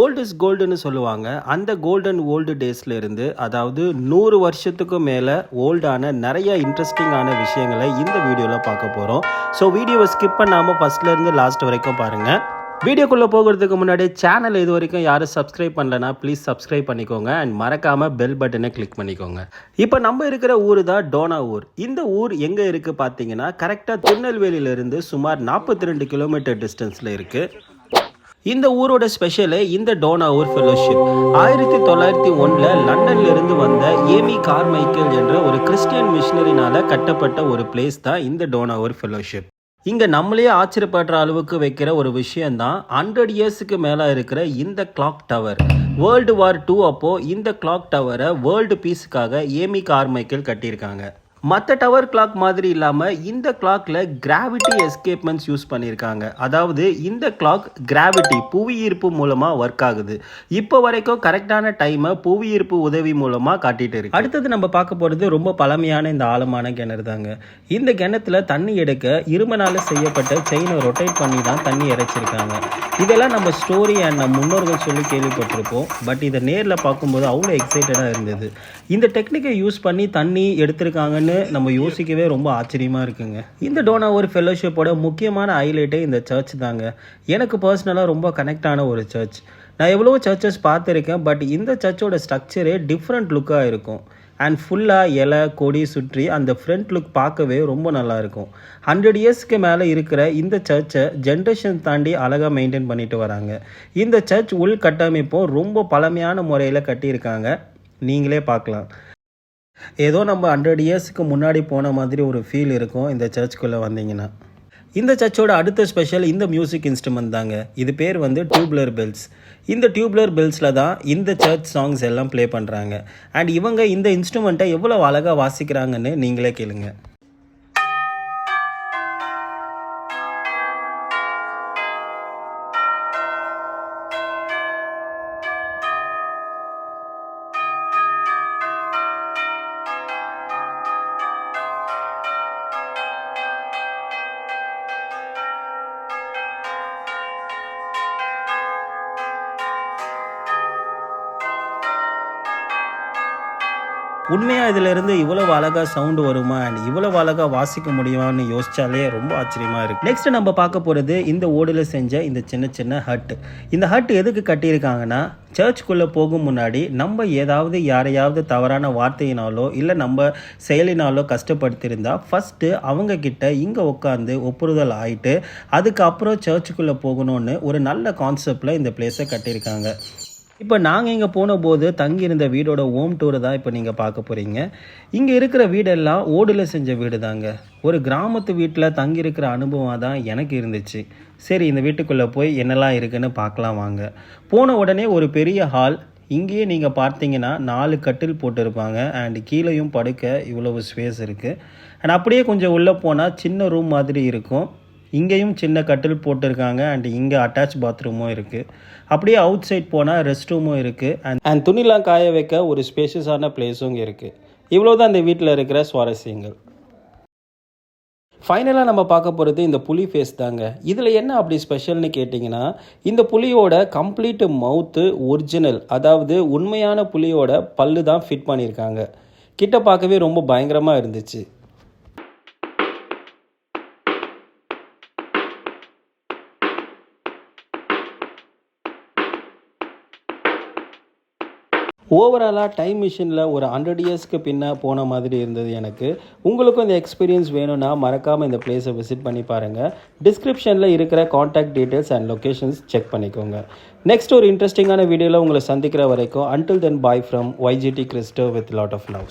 Old is கோல்டுன்னு சொல்லுவாங்க. அந்த golden old டேஸில் இருந்து அதாவது நூறு வருஷத்துக்கும் மேலே ஓல்டான நிறைய இன்ட்ரெஸ்டிங்கான விஷயங்களை இந்த வீடியோவில் பார்க்க போகிறோம் ஸோ வீடியோவை ஸ்கிப் பண்ணாமல் ஃபஸ்ட்லேருந்து லாஸ்ட் வரைக்கும் பாருங்கள் வீடியோக்குள்ளே போகிறதுக்கு முன்னாடி சேனல் இது வரைக்கும் யாரும் சப்ஸ்கிரைப் பண்ணலனா ப்ளீஸ் சப்ஸ்கிரைப் பண்ணிக்கோங்க. அண்ட் மறக்காமல் பெல் பட்டனை கிளிக் பண்ணிக்கோங்க. இப்போ நம்ம இருக்கிற ஊர் தான் டோனா ஊர். இந்த ஊர் எங்கே இருக்குது பார்த்தீங்கன்னா கரெக்டாக திருநெல்வேலியிலேருந்து சுமார் நாற்பத்தி ரெண்டு கிலோமீட்டர் டிஸ்டன்ஸில் இருக்குது இந்த ஊரோட ஸ்பெஷலு இந்த டோனாவூர் ஃபெலோஷிப் ஆயிரத்தி தொள்ளாயிரத்தி ஒன்றில் லண்டன்ல இருந்து வந்த ஏமி கார்மைக்கேல் என்ற ஒரு கிறிஸ்டியன் மிஷினரினால கட்டப்பட்ட ஒரு பிளேஸ் தான் இந்த டோனாவூர் ஃபெலோஷிப் இங்கே நம்மளே ஆச்சரியப்படுற அளவுக்கு வைக்கிற ஒரு விஷயந்தான் ஹண்ட்ரட் இயர்ஸுக்கு மேலே இருக்கிற இந்த clock tower world war two அப்போது இந்த கிளாக் டவரை வேர்ல்டு பீஸுக்காக ஏமி கார்மைக்கேல் கட்டியிருக்காங்க. மற்ற டவர் கிளாக் மாதிரி இல்லாமல் இந்த கிளாக்ல கிராவிட்டி எஸ்கேப்மெண்ட்ஸ் யூஸ் பண்ணியிருக்காங்க. அதாவது இந்த கிளாக் கிராவிட்டி புவி ஈர்ப்பு மூலமாக ஒர்க் ஆகுது. இப்போ வரைக்கும் கரெக்டான டைமை புவி ஈர்ப்பு உதவி மூலமாக காட்டிட்டு இருக்கு. அடுத்தது நம்ம பார்க்க போகிறது ரொம்ப பழமையான இந்த ஆழமான கிணறு தாங்க. இந்த கிணத்துல தண்ணி எடுக்க இரும்பனால செய்யப்பட்ட செயினை ரொட்டேட் பண்ணி தான் தண்ணி இறைச்சிருக்காங்க. இதெல்லாம் நம்ம ஸ்டோரி அண்ட் நம்ம முன்னோர்கள் சொல்லி கேள்விப்பட்டிருப்போம். பட் இதை நேரில் பார்க்கும்போது அவ்வளோ எக்ஸைட்டடாக இருந்தது. இந்த டெக்னிக்கை யூஸ் பண்ணி தண்ணி எடுத்திருக்காங்கன்னு நம்ம யோசிக்கவே ரொம்ப ஆச்சரியமாக இருக்குங்க. இந்த டோனா ஒரு ஃபெலோஷிப்போட முக்கியமான ஹைலைட்டே இந்த சர்ச் தாங்க. எனக்கு பர்சனலாக ரொம்ப கனெக்ட் ஆன ஒரு சர்ச் நான் எவ்வளோ சர்ச்சஸ் பார்த்துருக்கேன் பட் இந்த சர்ச்சோட ஸ்ட்ரக்சரே டிஃப்ரெண்ட் லுக்காக இருக்கும். அண்ட் ஃபுல்லாக இலை கொடி சுற்றி அந்த ஃப்ரண்ட் லுக் பார்க்கவே ரொம்ப நல்லா இருக்கும். ஹண்ட்ரட் இயர்ஸ்க்கு மேலே இருக்கிற இந்த சர்ச்சை ஜென்ரேஷன் தாண்டி அழகாக மெயின்டைன் பண்ணிட்டு வராங்க. இந்த சர்ச் உள்கட்டமைப்பும் ரொம்ப பழமையான முறையில் கட்டியிருக்காங்க. நீங்களே பார்க்கலாம். ஏதோ நம்ம ஹண்ட்ரட் இயர்ஸ்க்கு முன்னாடி போன மாதிரி ஒரு ஃபீல் இருக்கும் இந்த சர்ச்சுக்குள்ளே வந்தீங்கன்னா. இந்த சர்ச்சோட அடுத்த ஸ்பெஷல் இந்த மியூசிக் இன்ஸ்ட்ருமெண்ட் தாங்க. இது பேர் வந்து டியூப்லர் பெல்ஸ் இந்த டியூப்லர் பெல்ஸில் தான் இந்த சர்ச் சாங்ஸ் எல்லாம் ப்ளே பண்ணுறாங்க அண்ட் இவங்க இந்த இன்ஸ்ட்ருமெண்ட்டை எவ்வளோ அழகாக வாசிக்கிறாங்கன்னு நீங்களே கேளுங்கள் உண்மையாக இதிலிருந்து இவ்வளவு அழகாக சவுண்டு வருமா அண்ட் இவ்வளவு அழகாக வாசிக்க முடியுமான்னு யோசிச்சாலே ரொம்ப ஆச்சரியமாக இருக்குது நெக்ஸ்ட் நம்ம பார்க்க போகிறது இந்த ஓடில் செஞ்ச இந்த சின்ன சின்ன ஹட் இந்த ஹட் எதுக்கு கட்டியிருக்காங்கன்னா சர்ச்சுக்குள்ளே போகும் முன்னாடி நம்ம ஏதாவது யாரையாவது தவறான வார்த்தையினாலோ இல்லை நம்ம செயலினாலோ கஷ்டப்படுத்தியிருந்தால் ஃபஸ்ட்டு அவங்க கிட்ட இங்கே உட்காந்து ஒப்புறுதல் ஆகிட்டு அதுக்கப்புறம் சர்ச்சுக்குள்ளே போகணும்னு ஒரு நல்ல கான்செப்டில் இந்த பிளேஸை கட்டியிருக்காங்க. இப்போ நாங்கள் இங்கே போன போது தங்கியிருந்த வீடோட ஹோம் டூரை தான் இப்போ நீங்கள் பார்க்க போகிறீங்க இங்கே இருக்கிற வீடெல்லாம் ஓடில் செஞ்ச வீடு தாங்க ஒரு கிராமத்து வீட்டில் தங்கியிருக்கிற அனுபவம் தான் எனக்கு இருந்துச்சு. சரி இந்த வீட்டுக்குள்ளே போய் என்னெல்லாம் இருக்குன்னு பார்க்கலாம் வாங்க. போன உடனே ஒரு பெரிய ஹால் இங்கேயே நீங்கள் பார்த்தீங்கன்னா நாலு கட்டில் போட்டிருப்பாங்க. அண்ட் கீழேயும் படுக்க இவ்வளவு ஸ்பேஸ் இருக்குது அண்ட் அப்படியே கொஞ்சம் உள்ளே போனால் சின்ன ரூம் மாதிரி இருக்கும். இங்கேயும் சின்ன கட்டில் போட்டிருக்காங்க அண்ட் இங்கே அட்டாச் பாத்ரூமும் இருக்குது அப்படியே அவுட் சைட் போனால் ரெஸ்ட் ரூமும் இருக்குது அண்ட் அண்ட் துணிலாம் காய வைக்க ஒரு ஸ்பேஷியஸான பிளேஸும் இங்கே இருக்குது இவ்வளோ தான் இந்த வீட்டில் இருக்கிற சுவாரஸ்யங்கள். ஃபைனலாக நம்ம பார்க்க போகிறது இந்த புலி ஃபேஸ் தாங்க. இதில் என்ன அப்படி ஸ்பெஷல்னு கேட்டிங்கன்னா இந்த புலியோட கம்ப்ளீட் மவுத்து ஒரிஜினல் அதாவது உண்மையான புலியோட பல்லு தான் ஃபிட் பண்ணியிருக்காங்க. கிட்ட பார்க்கவே ரொம்ப பயங்கரமாக இருந்துச்சு. ஓவராலாக டைம் மிஷினில் ஒரு ஹண்ட்ரட் இயர்ஸ்க்கு பின்னே போன மாதிரி இருந்தது எனக்கு. உங்களுக்கும் இந்த எக்ஸ்பீரியன்ஸ் வேணும்னா மறக்காமல் இந்த பிளேஸை விசிட் பண்ணி பாருங்கள் டிஸ்கிரிப்ஷனில் இருக்கிற contact details and locations check பண்ணிக்கோங்க. நெக்ஸ்ட் ஒரு இன்ட்ரெஸ்டிங்கான வீடியோவில் உங்களை சந்திக்கிற வரைக்கும் until then bye from YGT Christo with lot of love